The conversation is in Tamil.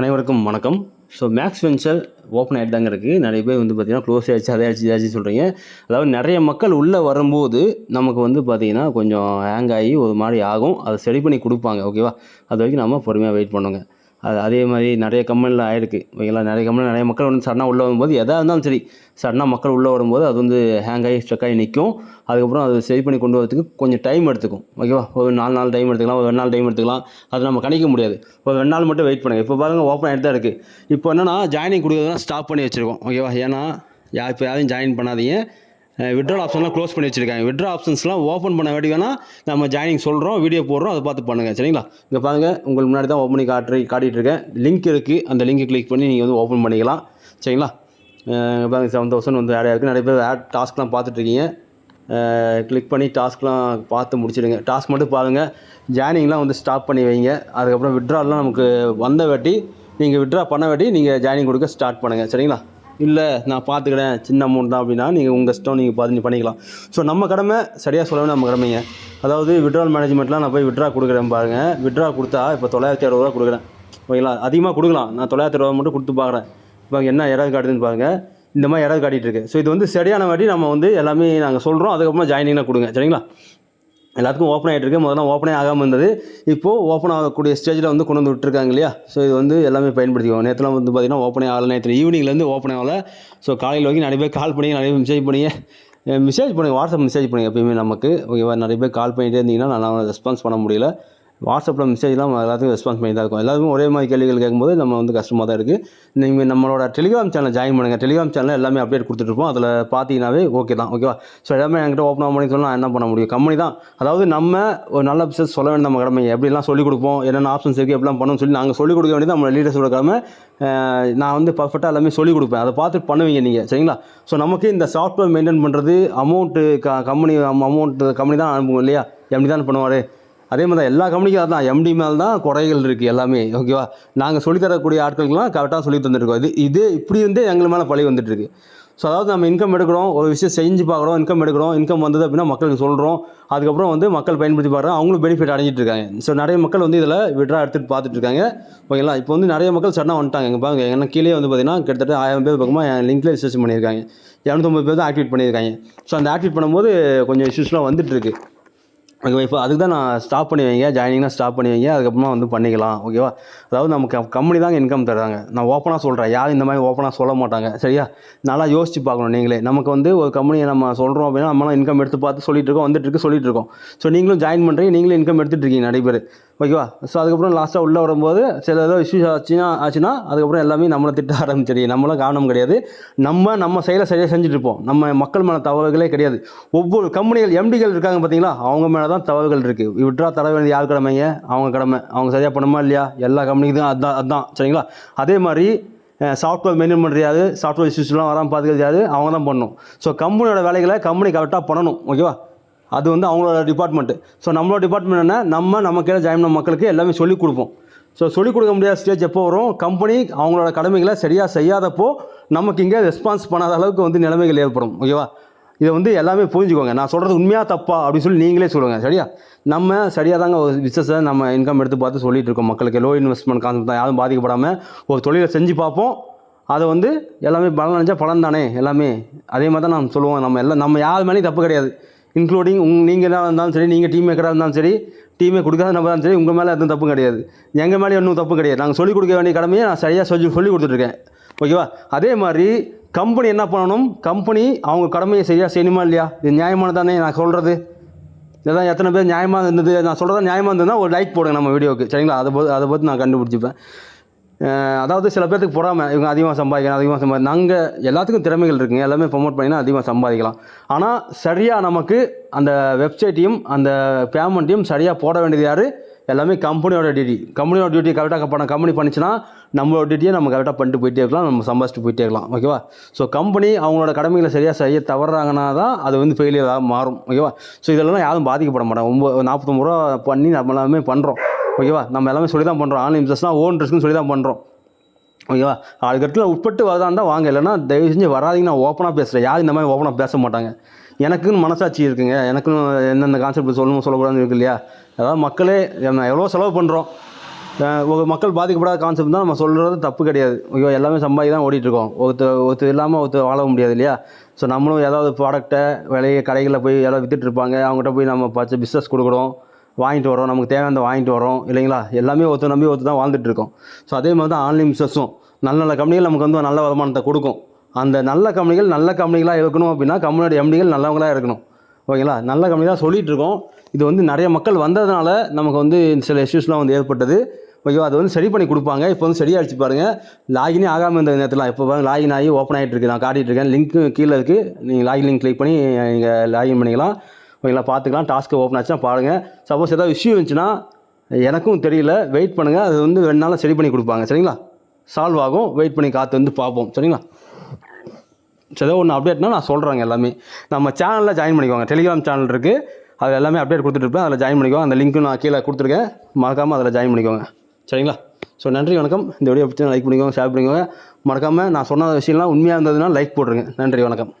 அனைவருக்கும் வணக்கம். ஸோ மேக்ஸ் வெஞ்சர் ஓப்பன் ஆகிட்டு தாங்க இருக்குது நிறைய பேர் வந்து பார்த்திங்கன்னா க்ளோஸ் ஆகிடுச்சு அதை ஆச்சு இதாச்சு சொல்கிறீங்க அதாவது நிறைய மக்கள் உள்ளே வரும்போது நமக்கு வந்து பார்த்திங்கன்னா கொஞ்சம் ஹேங் ஆகி ஒரு மாதிரி ஆகும். அதை சரி பண்ணி கொடுப்பாங்க ஓகேவா அது வரைக்கும் நம்ம பொறுமையாக வெயிட் பண்ணுங்கள் அது அதே மாதிரி நிறைய கம்பெனியில் ஆயிருக்கு. ஓகேங்களா நிறைய கம்பெனி நிறைய மக்கள் வந்து சடனாக உள்ளே வரும்போது எதாக இருந்தாலும் சரி சடனாக மக்கள் உள்ளே வரும்போது அது வந்து ஹேங் ஆகி ஸ்ட்ரக் ஆகி நிற்கும் அதுக்கப்புறம் அது சரி பண்ணி கொண்டு வரதுக்கு கொஞ்சம் டைம் எடுத்துக்கும். ஓகேவா ஒரு நாலு நாள் டைம் எடுத்துக்கலாம் ஒரு ரெண்டு நாள் டைம் எடுத்துக்கலாம். அது நம்ம கணிக்க முடியாது. ஒரு ரெண்டு நாள் மட்டும் வெயிட் பண்ணுங்கள் இப்போ பாருங்கள் ஓப்பன் ஆகிட்டு தான் இருக்குது இப்போ என்னென்னா ஜாயினிங் கொடுக்குறதுலாம் ஸ்டாப் பண்ணி வச்சுருக்கோம். ஓகேவா ஏன்னா யா இப்போ யாரையும் ஜாயின் பண்ணாதீங்க. விட்ரால் ஆப்ஷன்லாம் க்ளோஸ் பண்ணி வச்சுருக்காங்க. விட்ரா ஆப்ஷன்ஸ்லாம் ஓப்பன் பண்ண வேண்டி வேணால் நம்ம ஜாயினிங் சொல்கிறோம் வீடியோ போடுறோம் அதை பார்த்து பண்ணுங்கள் சரிங்களா? இங்கே பாருங்கள் உங்களுக்கு முன்னாடி தான் ஓப்பன் பண்ணி காட்டுறி காட்டிகிட்டு இருக்கேன். லிங்க் இருக்குது அந்த லிங்கை கிளிக் பண்ணி நீங்கள் வந்து ஓப்பன் பண்ணிக்கலாம். சரிங்களா? பாருங்கள் செவன் தௌசண்ட் வந்து ஆடாக இருக்குது நிறைய பேர் ஆட் டாஸ்க்லாம் பார்த்துட்ருக்கீங்க கிளிக் பண்ணி டாஸ்க்லாம் பார்த்து முடிச்சிடுங்க. டாஸ்க் மட்டும் பாருங்கள் ஜாயினிங்லாம் வந்து ஸ்டாப் பண்ணி வைங்க. அதுக்கப்புறம் விட்ராலாம் நமக்கு வந்த வாட்டி நீங்கள் விட்ரா பண்ண வாட்டி நீங்கள் ஜாயினிங் கொடுக்க ஸ்டார்ட் பண்ணுங்கள் சரிங்களா? இல்லை நான் பார்த்துக்கிறேன் சின்ன அமௌண்ட் தான் அப்படின்னா நீங்கள் உங்கள் இஷ்டம் நீங்கள் பார்த்து நீங்கள் பண்ணிக்கலாம். ஸோ நம்ம கடமை சரியாக சொல்லவே நம்ம கடமைங்க. அதாவது விட்ரால் மேனேஜ்மெண்ட்லாம் நான் போய் விட்ரா கொடுக்குறேன் பாருங்கள் விட்ரா கொடுத்தா இப்போ தொள்ளாயிரத்தி அறுபது ரூபா கொடுக்குறேன். ஓகேங்களா அதிகமாக கொடுக்கலாம். நான் தொள்ளாயிரத்தி அறுபது மட்டும் கொடுத்து பார்க்குறேன் இப்போ என்ன இடம் காட்டுதுன்னு பாருங்கள் இந்த மாதிரி இடம் காட்டிகிட்டு இருக்கு. ஸோ இது வந்து சரியான வாட்டி நம்ம வந்து எல்லாமே நாங்கள் சொல்கிறோம் அதுக்கப்புறமா ஜாயினிங்லாம் கொடுங்க. சரிங்களா? எல்லாத்துக்கும் ஓப்பன் ஆகிட்டு இருக்கு. முதல்ல ஓப்பனே ஆகாமல் இருந்தது. இப்போது ஓப்பன் ஆகக்கூடிய ஸ்டேஜில் வந்து கொண்டு வந்து விட்டுருக்காங்க இல்லையா? ஸோ இது வந்து எல்லாமே பயன்படுத்திக்குவோம் நேற்றுலாம் வந்து பார்த்திங்கன்னா ஓப்பனே ஆகலை. நேற்று ஈவினிங்லேருந்து ஓப்பன் ஆகலை. ஸோ காலையில் வரைக்கும் நிறைய பேர் கால் பண்ணி நிறைய பேர் மெசேஜ் பண்ணி மெசேஜ் பண்ணுங்கள் வாட்ஸ்அப் மெசேஜ் பண்ணுங்கள் எப்பயுமே நமக்கு. ஓகேவா நிறைய பேர் கால் பண்ணிகிட்டே இருந்தீங்கன்னா நான் ரெஸ்பான்ஸ் பண்ண முடியல. வாட்ஸ்அப்பில் மெசேஜ்லாம் எல்லாத்துக்கும் ரெஸ்பான்ஸ் பண்ணி தான் இருக்கும். எல்லாருக்கும் ஒரே மாதிரி கேள்விகள் கேட்கும்போது நம்ம வந்து கஷ்டமாக தான் இருக்குது நீங்கள் நம்மளோட டெலிகிராம் சேனல் ஜாயின் பண்ணுங்கள் டெலிகிராம் சேனல் எல்லாமே அப்டேட் கொடுத்துட்ருப்போம் அதில் பார்த்தீங்கன்னாவே ஓகே தான். ஓகேவா ஸோ எல்லாமே என்கிட்ட ஓப்பன் ஆகும் பண்ணி சொன்னால் என்ன பண்ண முடியும்? கம்பெனி தான். அதாவது நம்ம ஒரு நல்ல பிஸ்னஸ் சொல்ல வேண்டிய நம்ம கடமை எப்படிலாம் சொல்லிக் கொடுப்போம்? என்னென்ன ஆப்ஷன்ஸ் இருக்குது எப்படிலாம் பண்ணணும்னு சொல்லி நாங்கள் சொல்லிக் கொடுக்க வேண்டியது நம்ம லீடர்ஸோட கடமை. நான் வந்து பர்ஃபெக்டாக எல்லாமே சொல்லிக் கொடுப்பேன். அதை பார்த்து பண்ணுவீங்க நீங்கள் சரிங்களா? ஸோ நமக்கு இந்த சாஃப்ட்வேர் மெயின்டைன் பண்ணுறது அமௌண்ட்டு க கம்பெனி அமௌண்ட் கம்பெனி தான் அனுப்புவோம் இல்லையா? எப்படி தான் பண்ணுவார்? அதே மாதிரி தான் எல்லா கம்பெனிக்கும் அதான். எம்டி மேலே தான் குறைகள் இருக்குது எல்லாமே. ஓகேவா நாங்கள் சொல்லித் தரக்கூடிய ஆட்களுக்கெல்லாம் கரெக்டாக சொல்லி தந்துருக்கோம். இது இது இப்படி வந்து எங்கள் மேலே பழி வந்துட்டுருக்கு. ஸோ அதாவது நம்ம இன்கம் எடுக்கிறோம் ஒரு விஷயம் செஞ்சு பார்க்குறோம் இன்கம் எடுக்கிறோம் இன்கம் வந்தது அப்படின்னா மக்களுக்கு சொல்கிறோம் அதுக்கப்புறம் வந்து மக்கள் பயன்படுத்தி பார்க்குறோம். அவங்களும் பெனிஃபிட் அடைஞ்சிட்டு இருக்காங்க. ஸோ நிறைய மக்கள் வந்து இதில் விட்ரா எடுத்துகிட்டு பார்த்துட்டு இருக்காங்க. ஓகேங்களா இப்போ வந்து நிறைய மக்கள் சடனாக வந்துட்டாங்க. இங்கே பாருங்க என்ன கீழே வந்து பார்த்தீங்கன்னா கிட்டத்தட்ட ஆயிரம் பேர் பக்கமாக என் லிங்கில் ரிசர்ச் பண்ணியிருக்காங்க. இரநூத்தொம்பது பேர் தான் ஆக்டிவேட் பண்ணியிருக்காங்க. ஸோ அந்த ஆக்டிவேட் பண்ணும்போது கொஞ்சம் இஷ்யூஸ்லாம் வந்துட்டு இருக்குது ஓகேவா இப்போ அதுக்கு தான் நான் ஸ்டாப் பண்ணி வைங்க. ஜாயினிங்லாம் ஸ்டாப் பண்ணி வைங்க. அதுக்கப்புறமா வந்து பண்ணிக்கலாம். ஓகேவா அதாவது நமக்கு கம்பெனி தாங்க இன்கம் தராங்க. நான் ஓப்பனாக சொல்கிறேன் யாரும் இந்த மாதிரி ஓப்பனாக சொல்ல மாட்டாங்க. சரியா? நல்லா யோசிச்சு பார்க்கணும் நீங்களே. நமக்கு வந்து ஒரு கம்பெனியை நம்ம சொல்கிறோம் அப்படின்னா நம்மளாம் இன்கம் எடுத்து பார்த்து சொல்லிட்டு இருக்கோம் வந்துட்டு இருக்கு சொல்லிட்டு இருக்கோம். ஸோ நீங்களும் ஜாயின் பண்ணுறீங்க நீங்களும் இன்கம் எடுத்துகிட்டு இருக்கீங்க நிறைய பேர் ஓகேவா? ஸோ அதுக்கப்புறம் லாஸ்ட்டாக உள்ளே வரும்போது சில ஏதோ இஷ்யூஸ் ஆச்சுன்னா ஆச்சுன்னா அதுக்கப்புறம் எல்லாமே நம்மளை திட்ட ஆரம்பிச்சிருக்கீங்க நம்மளும் காரணம் கிடையாது. நம்ம நம்ம செயலை சரியாக செஞ்சுட்ருப்போம் நம்ம மக்கள் மேலே தவறுகளே கிடையாது. ஒவ்வொரு கம்பெனிகள் எம்டிகள் இருக்காங்க பார்த்தீங்களா? அவங்க மேலே தான் தவறுகள் இருக்குது விட்ரா தர வேண்டியது யார் கடமைங்க அவங்க கடமை. அவங்க சரியாக பண்ணுமா இல்லையா? எல்லா கம்பெனிக்கும் தான் அதான் அதுதான் சரிங்களா? அதே மாதிரி சாஃப்ட்வேர் மெயின்டைன் பண்ணுறது சாஃப்ட்வேர் இஷ்யூஸ்லாம் வராமல் பார்த்துக்கிறது அவங்க தான் பண்ணணும். ஸோ கம்பெனியோட வேலைகளை கம்பெனி கரெக்டாக பண்ணணும். ஓகேவா? அது வந்து அவங்களோட டிபார்ட்மெண்ட்டு ஸோ நம்மளோட டிபார்ட்மெண்ட் என்ன நம்ம நம்ம கீழே ஜாயின் பண்ண மக்களுக்கு எல்லாமே சொல்லிக் கொடுப்போம். ஸோ சொல்லிக் கொடுக்க முடியாத ஸ்டேஜ் எப்போ வரும்? கம்பெனி அவங்களோட கடமைகளை சரியாக செய்யாதப்போ நமக்கு இங்கே ரெஸ்பான்ஸ் பண்ணாத அளவுக்கு வந்து நிலைமைகள் ஏற்படும். ஓகேவா இதை வந்து எல்லாமே புரிஞ்சுக்கோங்க. நான் சொல்கிறது உண்மையாக தப்பா அப்படின்னு சொல்லி நீங்களே சொல்லுங்கள் சரியா? நம்ம சரியாக தாங்க ஒரு பிஸ்னஸை நம்ம இன்கம் எடுத்து பார்த்து சொல்லிட்டு இருக்கோம் மக்களுக்கு. லோ இன்வெஸ்ட்மெண்ட் கான்செப்ட் தான். யாரும் பாதிக்கப்படாமல் ஒரு தொழிலை செஞ்சு பார்ப்போம். அதை வந்து எல்லாமே பலன் நினச்சா பலன் தானே எல்லாமே. அதே மாதிரி தான் நம்ம சொல்லுவோம் நம்ம எல்லாம் நம்ம யார் மேலேயும் தப்பு கிடையாது. இன்க்ளூடிங் உங் நீங்கள் தான் இருந்தாலும் சரி நீங்கள் டீம் மேக்கராக இருந்தாலும் சரி டீமே கொடுக்காத நம்ம தான் சரி உங்கள் மேலே எதுவும் தப்பும் கிடையாது. எங்கள் மேலே ஒன்றும் தப்பு கிடையாது. நாங்கள் சொல்லிக் கொடுக்க வேண்டிய கடமையை நான் சரியாக சொல்லி சொல்லி கொடுத்துட்ருக்கேன். ஓகேவா? அதே மாதிரி கம்பெனி என்ன பண்ணணும்? கம்பெனி அவங்க கடமையை சரியாக செய்யணுமா இல்லையா? இது நியாயமான தானே? நான் சொல்கிறது இதெல்லாம் எத்தனை பேர் நியாயமாக இருந்தது? நான் சொல்கிறது நியாயமாக இருந்ததுன்னா ஒரு லைக் போடுங்க நம்ம வீடியோக்கு சரிங்களா? அதை பொறுத்து அதை பற்றி நான் கண்டுபிடிச்சிப்பேன். அதாவது சில பேர்த்துக்கு போடாமல் இவங்க அதிகமாக சம்பாதிக்கலாம் அதிகமாக சம்பாதி நாங்கள் எல்லாத்துக்கும் திறமைகள் இருக்குங்க. எல்லாமே ப்ரொமோட் பண்ணினா அதிகமாக சம்பாதிக்கலாம். ஆனால் சரியாக நமக்கு அந்த வெப்சைட்டையும் அந்த பேமெண்ட்டையும் சரியாக போட வேண்டியது யார்? எல்லாமே கம்பெனியோட டியூட்டி கம்பெனியோட டியூட்டி கரெக்டாக பண்ண கம்பெனி பண்ணிச்சுன்னா நம்மளோட டியூட்டியை நம்ம கரெக்டாக பண்ணிட்டு போயிட்டே இருக்கலாம் நம்ம சம்பாதிச்சுட்டு போயிட்டே இருக்கலாம். ஓகேவா ஸோ கம்பெனி அவங்களோட கடமைகளை சரியாக செய்ய தவறாங்கன்னா தான் அது வந்து ஃபெயிலியராக மாறும். ஓகேவா ஸோ இதெல்லாம் யாரும் பாதிக்கப்பட மாட்டாங்க. ஒம்பது நாற்பத்தொம்பது ரூபா பண்ணி நம்ம எல்லாமே பண்ணுறோம் ஓகேவா? நம்ம எல்லாமே சொல்லி தான் பண்ணுறோம் ஆன்லைன் பிஸ்னஸ்லாம் ஓன் ரிஸ்க்னு சொல்லி தான் பண்ணுறோம் ஓகேவா? அதுக்கடுத்துல உட்பட்டு வரதாண்டா வாங்க. இல்லைன்னா தயவு செஞ்சு வராதிங்க. நான் ஓப்பனாக பேசுகிறேன் யாரும் இந்த மாதிரி ஓப்பனாக பேச மாட்டாங்க. எனக்குன்னு மனசாட்சி இருக்குங்க. எனக்குன்னு எந்தெந்த கான்செப்ட் சொல்லணும் சொல்லக்கூடாதுன்னு இருக்கு இல்லையா? அதாவது மக்களே நம்ம எவ்வளோ செலவு பண்ணுறோம் ஒரு மக்கள் பாதிக்கப்படாத கான்செப்ட் தான் நம்ம சொல்கிறது தப்பு கிடையாது. ஐயோ எல்லாமே சம்பாதி தான் ஓடிட்டுருக்கோம் ஒருத்தர் ஒருத்தர் இல்லாமல் ஒருத்தர் வாழ முடியாது இல்லையா? ஸோ நம்மளும் ஏதாவது ப்ராடக்ட்டை விலையை கடைகளில் போய் யாராவது வித்துட்டு இருப்பாங்க. அவங்ககிட்ட போய் நம்ம பச்சை பிஸ்னஸ் கொடுக்குறோம் வாங்கிட்டு வரோம் நமக்கு தேவையானதை வாங்கிட்டு வரோம் இல்லைங்களா? எல்லாமே ஒருத்தர் நம்பி ஒருத்தர் தான் வாழ்ந்துட்டு இருக்கோம் ஸோ அதே மாதிரி தான் ஆன்லைன் பிஸ்னஸும் நல்ல நல்ல கம்பெனிகள் நமக்கு வந்து நல்ல வருமானத்தை கொடுக்கும். அந்த நல்ல கம்பெனிகள் நல்ல கம்பெனிகளாக இருக்கணும் அப்படின்னா கம்பெனியோட எம்டிகள் நல்லவங்களாக இருக்கணும். ஓகேங்களா? நல்ல கம்பெனி சொல்லிகிட்டு இருக்கோம் இது வந்து நிறைய மக்கள் வந்ததுனால நமக்கு வந்து சில இஷ்யூஸ்லாம் வந்து ஏற்பட்டது. ஓகேவா? அது வந்து சரி பண்ணி கொடுப்பாங்க. இப்போ வந்து சரியாகிடுச்சு பாருங்கள் லாகினே ஆகாமல் இருந்த நேரத்தில் இப்போ பாருங்கள் லாகின் ஆகி ஓப்பன் ஆகிட்டு இருக்கு நான் காட்டிகிட்டு இருக்கேன் லிங்க்கு கீழே இருக்குது நீங்கள் லாகின் லிங்க் கிளிக் பண்ணி நீங்கள் லாகின் பண்ணிக்கலாம். ஓகேங்களா? பார்த்துக்கலாம். டாஸ்க்கு ஓப்பன் ஆச்சுன்னா பாருங்கள் சப்போஸ் ஏதாவது இஷ்யூ இருந்துச்சுன்னா எனக்கும் தெரியல. வெயிட் பண்ணுங்கள் அது வந்து ரெண்டு நாளில் சரி பண்ணி கொடுப்பாங்க. சரிங்களா? சால்வ் ஆகும். வெயிட் பண்ணி காத்து வந்து பார்ப்போம். சரிங்களா? சரி ஏதோ ஒன்று அப்டேட்னா நான் சொல்கிறேங்க எல்லாமே. நம்ம சேனலில் ஜாயின் பண்ணிக்கோங்க. டெலிகிராம் சேனல் இருக்குது அதில் எல்லாமே அப்டேட் கொடுத்துட்ருப்பேன் அதில் ஜாயின் பண்ணிக்கோங்க. அந்த லிங்க்கும் நான் கீழே கொடுத்துருக்கேன். மறக்காமல் அதில் ஜாயின் பண்ணிக்கோங்க. சரிங்களா? ஸோ நன்றி வணக்கம். இந்த வீடியோ பற்றி லைக் பண்ணிக்கோங்க ஷேர் பண்ணிக்கோங்க. மறக்காமல் நான் சொன்ன விஷயம்லாம் உண்மையாக இருந்ததுன்னா லைக் போட்டுருங்க. நன்றி வணக்கம்.